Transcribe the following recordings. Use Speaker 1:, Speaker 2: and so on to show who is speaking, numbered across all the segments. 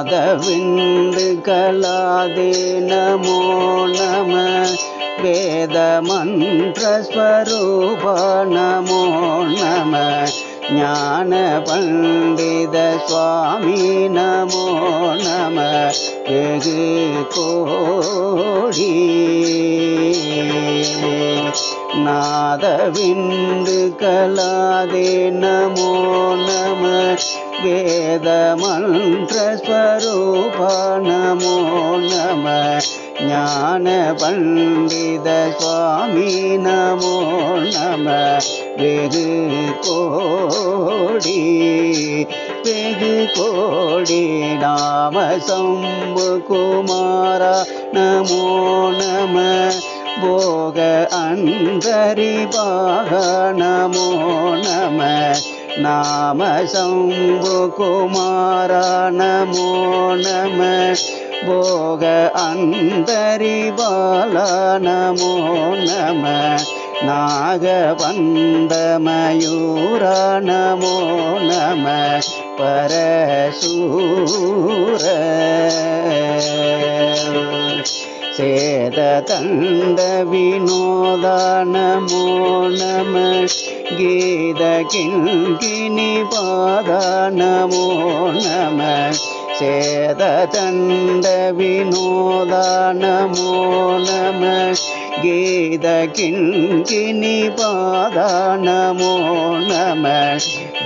Speaker 1: மாதவிந்து கலாதே நமோ நம. வேதமந்திரஸ்வரூப நமோ நம. ஞான பண்டித சுவாமி நமோ நம. வெகு கோடி. நாதவிந்து கலாதே நமோ நம. வேதமந்திரஸ்வரூப நமோ நம ஞான பண்டித சுவாமி நமோ நம. வெகு கோடி வெகு கோடி நாம சம்பு குமாரா நமோ. நாம சம்பு குமாரா நமோ நம. போக அந்தரிபால நமோ நம. நாகபந்தமயூர நமோ நம. பரசூர. சேத தந்த வினோத நமோ நம கீத கிங்கினி பாத நமோ. நம சேத தந்த வினோத நமோ நம கீத கிங்கினி பாத நமோ நம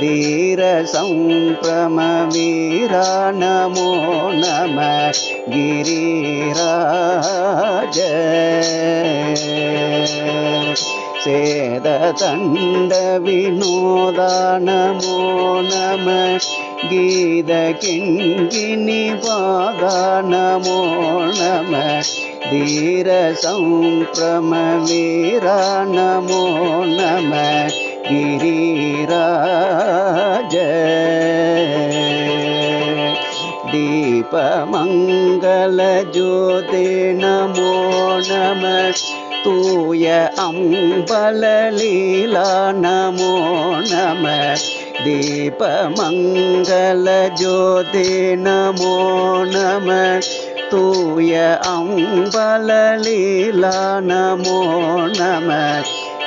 Speaker 1: தீர சம்பிரம வீர நமோ நம கிரிராஜ சேத தண்ட வினோத நமோ நம கீத கிங்கினி பாத நமோ நம தீர சம்பிரம வீர நமோ நம கிரிராஜ. தீபமங்கள ஜோதி நமோ நம தூய அம்பலலீலா दीपमङ्गलज्योति नमो। मो नम। तु अङ्गलीला न मो नम।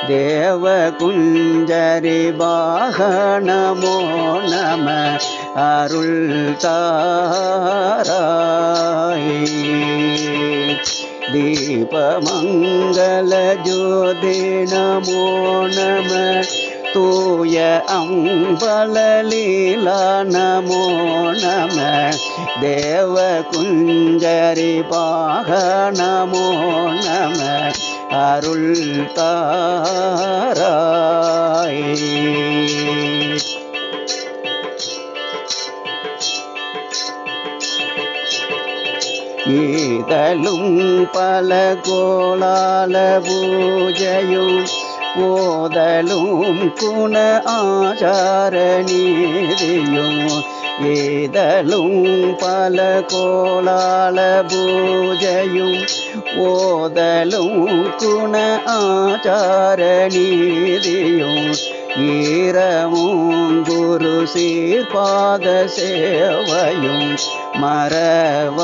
Speaker 1: देव कुञ्जरे वाहन मो नमः। अरु कार दीपमङ्गल தூய அம்பலலீலா நமோ நம. தேவ குஞ்சரி பாக நமோ நம. அருள் தாராய். ஈதலும் பல கோலால பூஜையும் ஓதலும் குண ஆச்சார நீதியும் ஏதலும் பல கோலால பூஜையும் ஓதலும் குண ஆச்சார நீதியும் ஈரமும் குரு சீர்பாத சேவையும் மறவாத.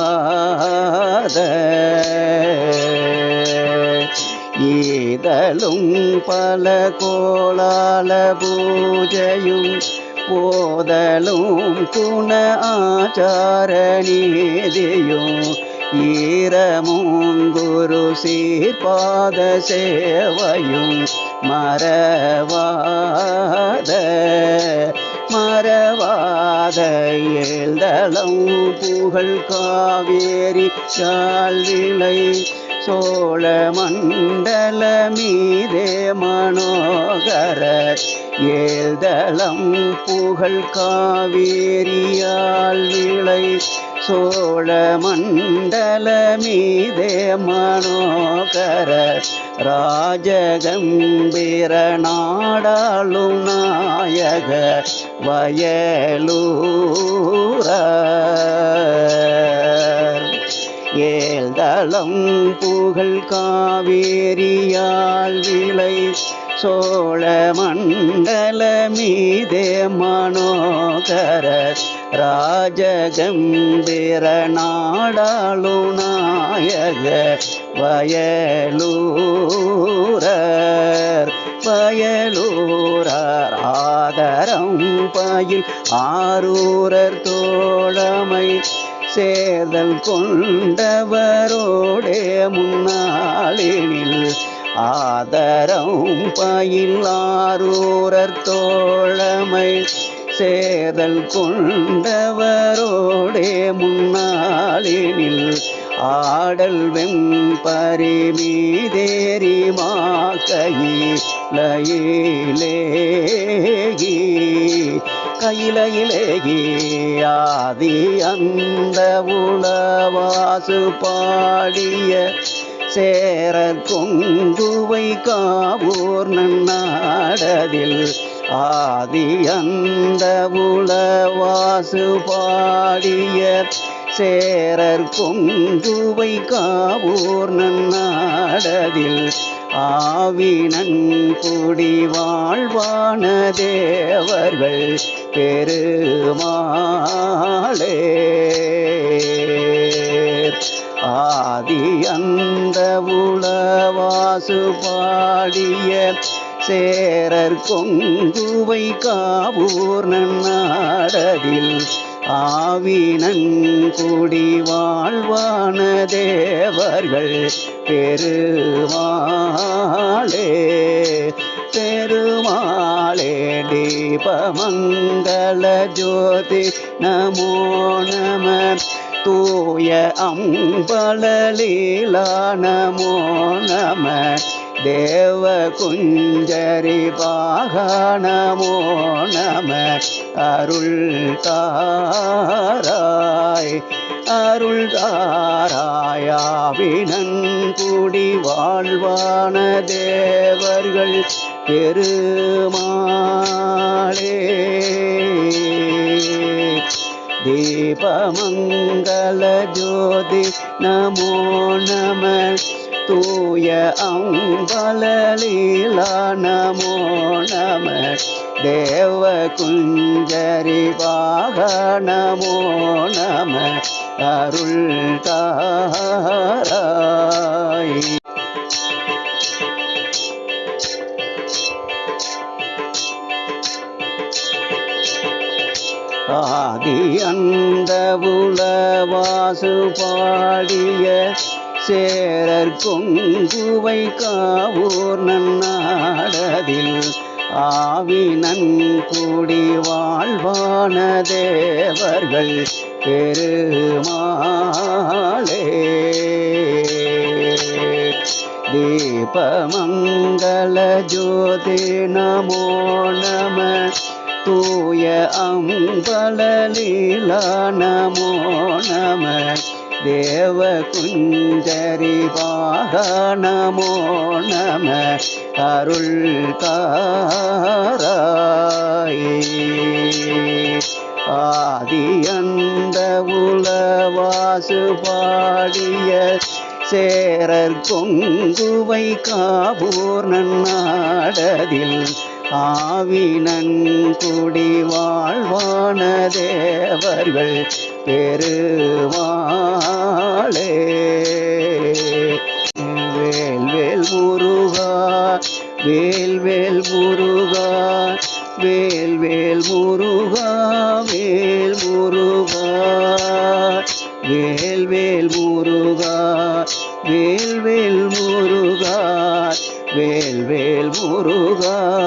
Speaker 1: ஏதலும் பல கோளால பூஜையும் போதலும் துண ஆச்சார ஈரமும் குரு சீர்பாத சேவையும் மறவாத மறவாத எழுதலும் புகழ் காவேரி சால்விலை சோழ மண்டல மீதே மனோகர ஏதளம் புகழ் காவேரியால் விளை. சோழ மண்டல மீதே மனோகர ராஜகம்பீர நாடாளும் நாயக வயலூர ஏழ்தளம் புகழ் காவேரியால் விளை சோழ மண்டல மீதே மனோகர ராஜகம்பிர நாடாளும் நாயக வயலூரர் வயலூரர் ஆதரம் பயில் ஆரூரர் தோழமை சேதல் கொண்டவரோடே முன்னாளினில் ஆதரம் பயில் தோழமை. சேதல் கொண்டவரோடே முன்னாளினில் ஆடல் வெம்பரி மீதேறி மாக்கையிலேகி ஆதி அந்த உளவாசு பாடிய சேர கொங்குவை காவூர் நன்னாடதில் ஆதி அந்த உளவாசு பாடிய சேரர் கொங்குவை காவூர் நன்னாடதில் ஆவினன் குடி வாழ்வான தேவர்கள் பெருமாளே ஆதி அந்த உளவாசு பாடிய சேரர் கொங்குவை காவூர் நன்னாடதில் ஆவினன் குடி வாழ்வான தேவர்கள் பெருமாளே பெருமாளே தீபமங்கள ஜோதி நமோ நம. தூய அம்பலலீலா நமோ நம. தேவ குஞ்சரி பாகணமோ நம. அருள் தாராய் அருள் தாராயாவினன் குடி வாழ்வான தேவர்கள். பெருமாளே. தீபமங்கல ஜோதி நமோ நம. தூய அம்பலலீலா நமோ நம. தேவ குஞ்சரிவாக நமோ நம. அருள் தாராய். ஆதி அந்த உளவாசு பாடிய சேரர் கொங்குவை காவூர் நன்னாடதில் ஆவினன் கூடி வாழ்வான தேவர்கள் பெருமாளே. தீபமங்கள ஜோதி நமோ நம தூய அம்பலலீலா நமோ நம தேவ குஞ்சரிவாக நமோ நம அருள் தாராய் ஆதி அந்த உளவாசு பாடிய சேரர் கொங்குவை காவூர் நன்னாடதில் ஆவினன்குடி வாழ்வான தேவர்கள் பெருமாளே. வேல்வேல் முருகா வேல்வேல் முருகா வேல்வேல் வேல் முருகா.